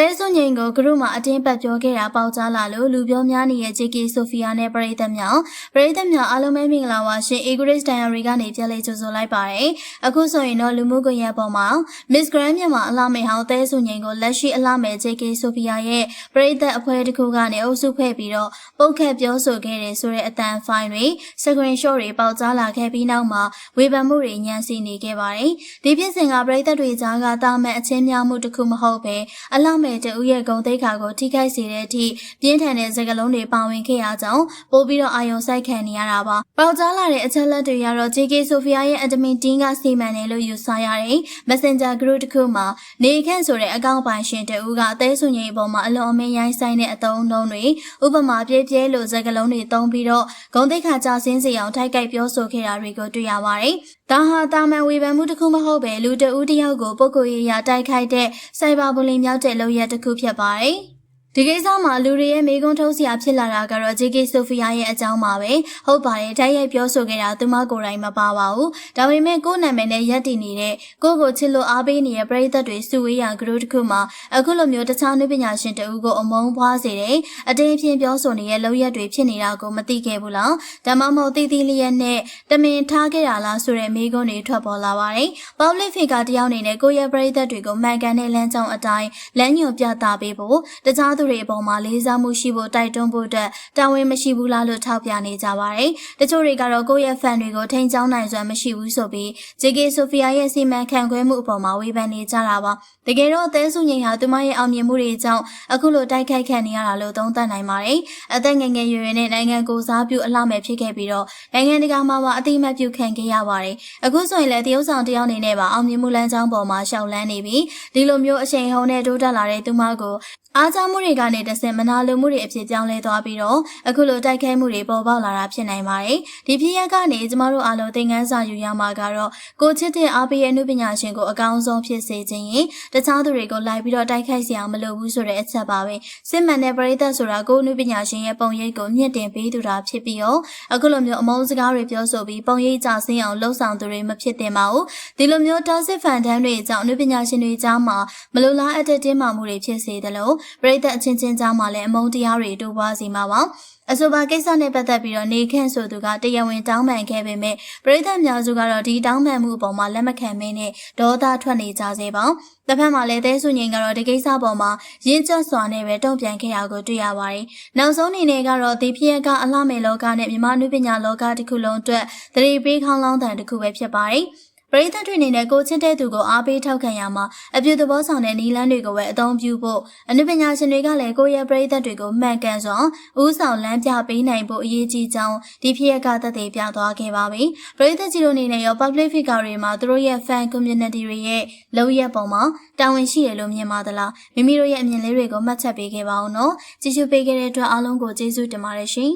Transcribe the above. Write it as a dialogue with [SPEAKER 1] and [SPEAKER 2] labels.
[SPEAKER 1] တဲစွန်ငိန်ကိုဂရုမှအတင်းပတ်ပြောခဲ့တာပေါက်ကြားလာလို့လူပြောများနေတဲ့ JK ဆိုဖီယာနဲ့ပရိသတ်မြောင်ပရိသတ်မြောင်အားလုံးပဲမင်္ဂလာပါရှင် Egoist Diary ကနေပြန်လေးကြိုဆိုလိုက်ပါတယ်အခုဆိုရင်တော့လူမှုကွန်ရက်ပေါ်မှာ Miss Grand မြန်မာအလားမေဟောင်းတဲစွန်ငိန်ကိုလက်ရှိအလားမဲ JK ဆိုဖီယာရဲ့ပရိသတ်အဖွဲ့တစ်ခုကနေအုပ်စုဖွဲ့ပြီးတော့ပုတ်ခတ်ပြောဆိုခဲ့တယ်ဆိုတဲ့အတန်ဖိုင်တွေ screen shot တွေပေါက်ကြားလာခဲ့ပြီးနောက်မှာဝေဖန်မှုတွေညံစီနေခဲ့ပါတယ်ဒီဖြစ်စဉ်ကပရိသတ်တွေကြားကတာမန်အချင်းများမှုတစ်ခုမဟုတ်ပဲအလားမဲတူရဲ့ဂုံတိတ်ခါကိုထိခိုက်စေတဲ့အထိပြင်းထန်တဲ့စကားလုံးတွေပါဝင်ခဲ့ရကြောင်းပို့ပြီးတော့အာယုံစိုက်ခံနေရတာပါ။ပေါက်ကြားလာတဲ့အချက်လက်တွေကတော့ JK Sophia ရဲ့ admin team ကစီမံတယ်လို့ယူဆရတဲ့ Messenger group တစ်ခုမှာနေခန့်ဆိုတဲ့အကောင့်ပိုင်ရှင်တဦးကအသေးဆုငိန်အပေါ်မှာအလွန်အမင်းရိုင်းဆိုင်တဲ့အတုံးနှုံးတွေဥပမာပြည့်ပြည့်လို့စကားလုံးတွေသုံးပြီးတော့ဂုံတိတ်ခါကြဆင်းစေအောင်ထိုက်ကိုက်ပြောဆိုခဲ့တာတွေကိုတွေ့ရပါတယ်။ ဒါဟာတာမန်ဝေဖန်မှုတစ်ခုမဟုတ်ပဲလူတဦးတစ်ယောက်ကိုပုဂ္ဂိုလ်ရေးရာတိုက်ခိုက်တဲ့စိုက်ဘာဘူလင်မြောက်တဲ့လုပ်ရက်တစ်ခုဖြစ်ပါတယ်။ ဒီကိစ္စမှာလူတွေရဲ့မေကွန်းထုတ်စရာဖြစ်လာတာကတော့ JK Sophia ရဲ့အကြောင်းပါပဲဟုတ်ပါတယ်တိုက်ရိုက်ပြောဆိုခဲ့တာသူမကိုယ်တိုင်မပါပါဘူးဒါပေမဲ့ကိုယ့်နာမည်နဲ့ရက်တည်နေတဲ့ကိုယ့်ကိုချစ်လို့အားပေးနေတဲ့ပရိသတ်တွေစုဝေးရာ group တစ်ခုမှာအခုလိုမျိုးတခြားနုပညာရှင်တဦးကိုအမုန်းပွားစေတဲ့အတင်းအဖျင်းပြောဆိုနေတဲ့လောက်ရက်တွေဖြစ်နေတာကိုမသိခဲ့ဘူးလားဒါမှမဟုတ်တည်တည်လျက်နဲ့တမင်ထားခဲ့တာလားဆိုတဲ့မေကွန်းတွေထွက်ပေါ်လာပါတယ် public figure တယောက်အနေနဲ့ကိုယ့်ရဲ့ပရိသတ်တွေကိုမှန်ကန်တဲ့လမ်းကြောင်းအတိုင်းလမ်းညွှန်ပြသပေးဖို့တခြားသူတွေအပေါ်မှာလေးစားမှုရှိဖို့တိုက်တွန်းဖို့အတွက်တာဝန်မရှိဘူးလားလို့ထောက်ပြနေကြပါတယ်။တချို့တွေကတော့ကိုယ့်ရဲ့ fan တွေကိုထိန်းချောင်းနိုင်စွမ်းမရှိဘူးဆိုပြီး JK Sophia ရဲ့စီမံခန့်ခွဲမှုအပေါ်မှာဝေဖန်နေကြတာပါ။တကယ်တော့အသေးစုငိန်ဟာသူမရဲ့အောင်မြင်မှုတွေကြောင့်အခုလိုတိုက်ခိုက်ခံနေရတာလို့သုံးသပ်နိုင်ပါတယ်။အသက်ငယ်ငယ်ရွယ်ရွယ်နဲ့နိုင်ငံကိုစားပြုအလှမဲ့ဖြစ်ခဲ့ပြီးတော့နိုင်ငံတကာမှာပါအတိအမှတ်ပြုခံခဲ့ရပါတယ်။အခုဆိုရင်လည်းတရုတ်ဆောင်တယောက်အနေနဲ့ပါအောင်မြင်မှုလမ်းကြောင်းပေါ်မှာရှောက်လန်းနေပြီးဒီလိုမျိုးအချိန်ဟုန်နဲ့တိုးတက်လာတဲ့သူမကိုအားကြောင့်မှုတွေကနေတဆင့်မနာလိုမှုတွေအဖြစ်ပြောင်းလဲသွားပြီးတော့အခုလိုတိုက်ခိုက်မှုတွေပေါ်ပေါက်လာတာဖြစ်နိုင်ပါတယ်။ဒီဖြစ်ရပ်ကနေကျမတို့အားလုံးသင်ခန်းစာယူရမှာကတော့ကိုချစ်တဲ့အားပေးရဲ့အမှုပညာရှင်ကိုအကောင်းဆုံးဖြစ်စေခြင်းရင်တခြားသူတွေကိုလိုက်ပြီးတော့တိုက်ခိုက်စရာမလိုဘူးဆိုတဲ့အချက်ပါပဲ။စစ်မှန်တဲ့ပရိသတ်ဆိုတာကိုအမှုပညာရှင်ရဲ့ပုံရိပ်ကိုမြင့်တင်ပေးသူတာဖြစ်ပြီးတော့အခုလိုမျိုးအမုန်းစကားတွေပြောဆိုပြီးပုံရိပ်ကြဆင်းအောင်လှုံ့ဆော်သူတွေမဖြစ်သင့်ပါဘူး။ဒီလိုမျိုးတောက်စစ်ဖန်တန်းတွေကြောင့်အမှုပညာရှင်တွေကြားမှာမလိုလားအပ်တဲ့တင်းမာမှုတွေဖြစ်စေတယ်လို့ပရိသတ်အချင်းချင်းကြားမှာလည်းအမုန်းတရားတွေတိုးပွားစေမှာပါအဆိုပါကိစ္စနဲ့ပတ်သက်ပြီးတော့နေခန့်ဆိုသူကတရားဝင်တောင်းပန်ခဲ့ပေမဲ့ပြည်သက်များစုကတော့ဒီတောင်းပန်မှုအပေါ်မှာလက်မခံမင်းနဲ့ဒေါသထွက်နေကြစေပါ။တစ်ဖက်မှာလည်းသဲဆုငိန်ကတော့ဒီကိစ္စပေါ်မှာရင်းကျက်စွာနဲ့ပဲတုံ့ပြန်ခဲ့ရကိုတွေ့ရပါတယ်။နောက်ဆုံးအနေနဲ့ကတော့ဒီဖြစ်ရပ်ကအလှမယ်လောကနဲ့မြန်မာနုပညာလောကတစ်ခုလုံးအတွက်သတိပေးခေါင်းလောင်းတန်တစ်ခုပဲဖြစ်ပါတယ်။ ပရိသတ်တွေအနေနဲ့ကိုချစ်တဲ့သူကိုအားပေးထောက်ခံရမှာအပြုသဘောဆောင်တဲ့နီလန်းတွေကိုပဲအသုံးပြုဖို့အနုပညာရှင်တွေကလည်းကိုယ့်ရဲ့ပရိသတ်တွေကိုမှန်ကန်စွာဥဆောင်လမ်းပြပေးနိုင်ဖို့အရေးကြီးကြောင်းဒီဖြစ်ရပ်ကသက်သေပြသွားခဲ့ပါပြီပရိသတ်ကြီးတို့အနေနဲ့ရော public figure တွေမှာသူတို့ရဲ့ fan community တွေရဲ့လုံရက်ပုံမှာတာဝန်ရှိတယ်လို့မြင်ပါသလားမိမိတို့ရဲ့အမြင်လေးတွေကိုမှတ်ချက်ပေးခဲ့ပါဦးနော်ကြည့်ရှုပေးခဲ့တဲ့အတွက်အားလုံးကိုကျေးဇူးတင်ပါတယ်ရှင်